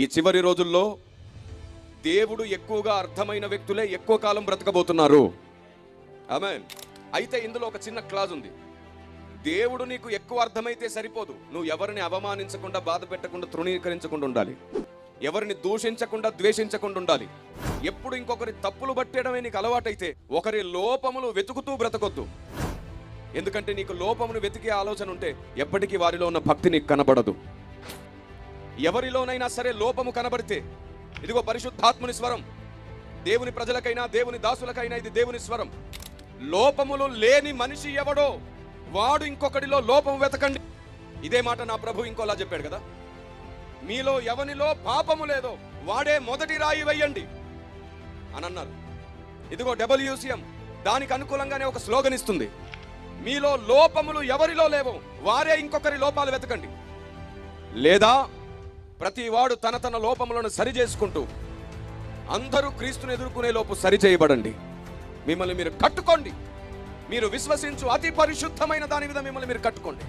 ఈ చివరి రోజుల్లో దేవుడు ఎక్కువగా అర్థమైన వ్యక్తులే ఎక్కువ కాలం బ్రతకబోతున్నారు. ఆమె అయితే ఇందులో ఒక చిన్న క్లాజ్ ఉంది. దేవుడు నీకు ఎక్కువ అర్థమైతే సరిపోదు. నువ్వు ఎవరిని అవమానించకుండా బాధ పెట్టకుండా తృణీకరించకుండా ఉండాలి. ఎవరిని దూషించకుండా ద్వేషించకుండా ఉండాలి. ఎప్పుడు ఇంకొకరి తప్పులు పట్టడమే నీకు అలవాటైతే ఒకరి లోపములు వెతుకుతూ బ్రతకొద్దు. ఎందుకంటే నీకు లోపమును వెతికే ఆలోచన ఉంటే ఎప్పటికీ వారిలో ఉన్న భక్తి నీకు కనబడదు. ఎవరిలోనైనా సరే లోపము కనబడితే ఇదిగో పరిశుద్ధాత్ముని స్వరం. దేవుని ప్రజలకైనా దేవుని దాసులకైనా ఇది దేవుని స్వరం. లోపములు లేని మనిషి ఎవడో వాడు ఇంకొకడిలో లోపం వెతకండి. ఇదే మాట నా ప్రభు ఇంకోలా చెప్పాడు కదా? మీలో ఎవనిలో పాపము లేదో వాడే మొదటి రాయి వేయండి అని అన్నారు ఇదిగో డబ్ల్యూసిఎం దానికి అనుకూలంగానే ఒక స్లోగన్ ఇస్తుంది. మీలో లోపములు ఎవరిలో లేవో వారే ఇంకొకరి లోపాలు వెతకండి. లేదా ప్రతి వాడు తన తన లోపములను సరి చేసుకుంటూ అందరూ క్రీస్తుని ఎదుర్కొనే లోపు సరిచేయబడండి. మిమ్మల్ని మీరు కట్టుకోండి. మీరు విశ్వసించు అతి పరిశుద్ధమైన దాని మీద మిమ్మల్ని మీరు కట్టుకోండి.